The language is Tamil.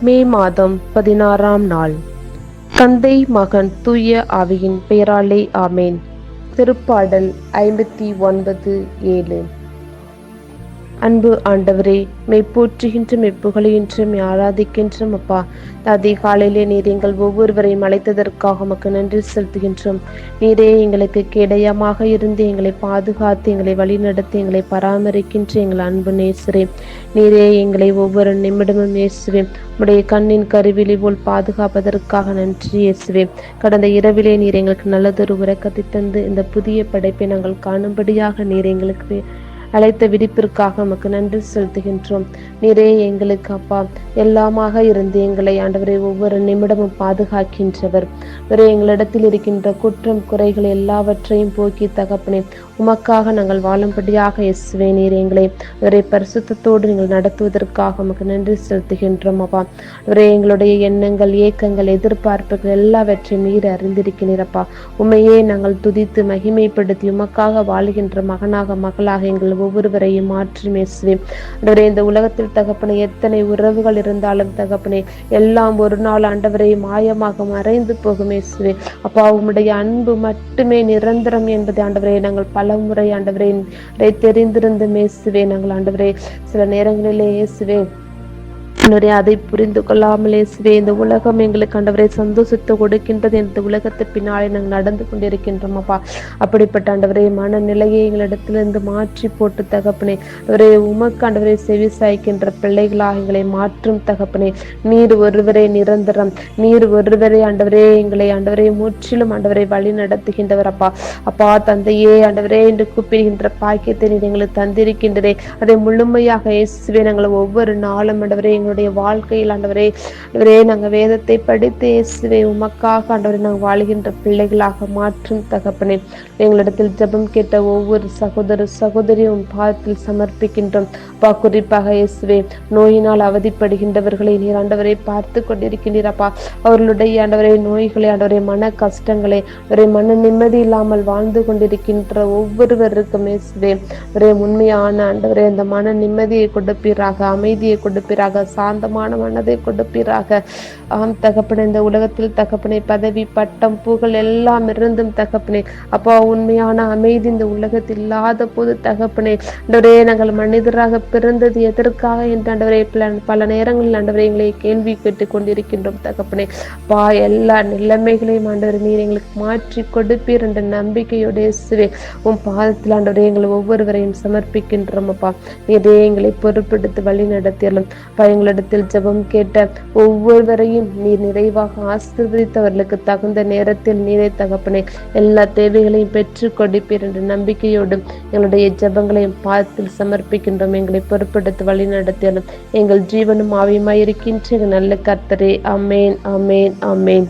மே மாதம் பதினாறாம் நாள். தந்தை மகன் தூய ஆவியின் பெயராலே ஆமேன். திருப்பாடல் ஐம்பத்தி ஒன்பது ஏழு. அன்பு ஆண்டவரே மெய் போற்றுகின்ற மெப்புகழுகின்ற ஆராதிக்கின்றோம் அப்பா. தாதி காலையிலே நீர் எங்கள் ஒவ்வொருவரையும் அழைத்ததற்காக உமக்கு நன்றி செலுத்துகின்றோம். நீரே எங்களுக்கு கேடயமாக இருந்து எங்களை பாதுகாத்து எங்களை வழிநடத்தி எங்களை பராமரிக்கின்ற எங்கள் அன்பு நேசரே. நீரே எங்களை ஒவ்வொரு நிமிடமும் நேசுவே. உடைய கண்ணின் கருவிழி போல் பாதுகாப்பதற்காக நன்றி இயேசுவே. கடந்த இரவிலே நீர் எங்களுக்கு நல்லதொரு உறக்கத்தை தந்து இந்த புதிய படைப்பை நாங்கள் காணும்படியாக நீர் எங்களுக்கு அழைத்த விடிப்பிற்காக உமக்கு நன்றி செலுத்துகின்றோம். நீரே எங்களுக்கு அப்பா. எல்லாமாக இருந்து எங்களை ஆண்டவரை ஒவ்வொரு நிமிடமும் பாதுகாக்கின்றவர். வேறு எங்களிடத்தில் இருக்கின்ற குற்றம் குறைகள் எல்லாவற்றையும் போக்கி தகப்பனே உமக்காக நாங்கள் வாழும்படியாக இயேசுவே நீர் எங்களை. அவரை பரிசுத்தத்தோடு நீங்கள் நடத்துவதற்காக உமக்கு நன்றி செலுத்துகின்றோம் அப்பா. அவரே எங்களுடைய எண்ணங்கள் ஏக்கங்கள் எதிர்பார்ப்புகள் எல்லாவற்றையும் நீர் அறிந்திருக்கிறீரப்பா உண்மையே நாங்கள் துதித்து மகிமைப்படுத்தி உமக்காக வாழுகின்ற மகனாக மகளாக எங்கள் ஒவ்வொருவரையும் மாற்றி மேசுவே ஆண்டவரே இந்த உலகத்தில் தகப்பனை எத்தனை உறவுகள் இருந்தாலும் தகப்பனே எல்லாம் ஒரு நாள் ஆண்டவரை மாயமாக மறைந்து போகும் இயேசுவே. அப்பா உம்முடைய அன்பு மட்டுமே நிரந்தரம் என்பதை ஆண்டவரே நாங்கள் பல முறை ஆண்டவரே தெரிந்திருந்து மேசுவே நாங்கள் ஆண்டவரே சில நேரங்களிலே இயேசுவே ஆண்டவரே அதை புரிந்து கொள்ளாமலே சிவே இந்த உலகம் எங்களுக்கு ஆண்டவரை சந்தோஷத்தை கொடுக்கின்றது. இந்த உலகத்தை பின்னாலே நாங்கள் நடந்து கொண்டிருக்கின்றோம் அப்பா. அப்படிப்பட்ட ஆண்டவரே மனநிலையை எங்களிடத்திலிருந்து மாற்றி போட்டு தகப்பனே. அவரே உமக்கு ஆண்டவரை செவி சாய்க்கின்ற பிள்ளைகளாக எங்களை மாற்றும் தகப்பனே. நீர் ஒருவரே நிரந்தரம். நீர் ஒருவரே ஆண்டவரே எங்களை ஆண்டவரை முற்றிலும் ஆண்டவரை வழி நடத்துகின்றவர் அப்பா. அப்பா தந்தையே ஆண்டவரே என்று கூப்பிடுகின்ற பாக்கியத்தை நீர் எங்களுக்கு தந்திருக்கின்றதே. அதை முழுமையாக இயேசுவே நாங்கள் ஒவ்வொரு நாளும் ஆண்டவரே எங்களுடைய எங்களுடைய வாழ்க்கையில் ஆண்டவரே ஆண்டவரே நாங்கள் வேதத்தை படித்து இயேசுவை உமக்காக ஆண்டவரை நாங்கள் வாழ்கின்ற பிள்ளைகளாக மாற்றும் தகப்பனே. எங்களிடத்தில் ஜபம் கேட்ட ஒவ்வொரு சகோதர சகோதரியும் பாதத்தில் சமர்ப்பிக்கின்றோம். அப்பா குறிப்பாக இயேசுவே நோயினால் அவதிப்படுகின்றவர்களை நீர் ஆண்டவரை பார்த்து கொண்டிருக்கின்றீரப்பா அவர்களுடைய ஆண்டவரை நோய்களை ஆண்டவரை மன கஷ்டங்களை அவரை மன நிம்மதி இல்லாமல் வாழ்ந்து கொண்டிருக்கின்ற ஒவ்வொருவருக்கும் இயேசுவே ஒரே உண்மையான ஆண்டவரே அந்த மன நிம்மதியை கொடுப்பீராக அமைதியை கொடுப்பீராக சாந்தமான மனதை கொடுப்பீராக ஆம் தகப்பனே இந்த உலகத்தில் தகப்பனை பதவி பட்டம் புகழ் எல்லாம் இருந்தும் தகப்பனே. அப்பா உண்மையான அமைதி இந்த உலகத்தில் இல்லாத போது தகப்பனே. அண்டவரே நாங்கள் மனிதராக பிறந்தது எதற்காக என்று அண்டவரே பல- நேரங்களில் அண்டவரை எங்களை கேள்வி கேட்டுக் கொண்டிருக்கின்றோம் தகப்பனே. பா எல்லா நிலைமைகளையும் ஆண்டவர் நீர் எங்களுக்கு மாற்றி கொடுப்பீர் என்ற நம்பிக்கையோட இயேசுவே. உன் பாதத்தில் ஆண்டவரே எங்களை ஒவ்வொருவரையும் சமர்ப்பிக்கின்றோம் அப்பா. நீரே எங்களை பொறுப்பெடுத்து வழி நடத்தியலும் அப்பா உங்களிடத்தில் ஜெபம் கேட்ட ஒவ்வொருவரையும் நீர் நிறைவாக ஆசீர்வதித்தவர்களுக்கு தகுந்த நேரத்தில் நீரே தகப்பனே. எல்லா தேவைகளையும் பெற்றுக் கொடுப்பீர் என்ற நம்பிக்கையோடும் எங்களுடைய ஜெபங்களையும் பாதத்தில் சமர்ப்பிக்கின்றோம். எங்களை பொறுப்பெடுத்து வழி நடத்தியாலும் எங்கள் ஜீவனும் ஆவியுமாய் இருக்கின்ற எங்கள் நல்ல கர்த்தரே. அமேன் அமேன் அமேன்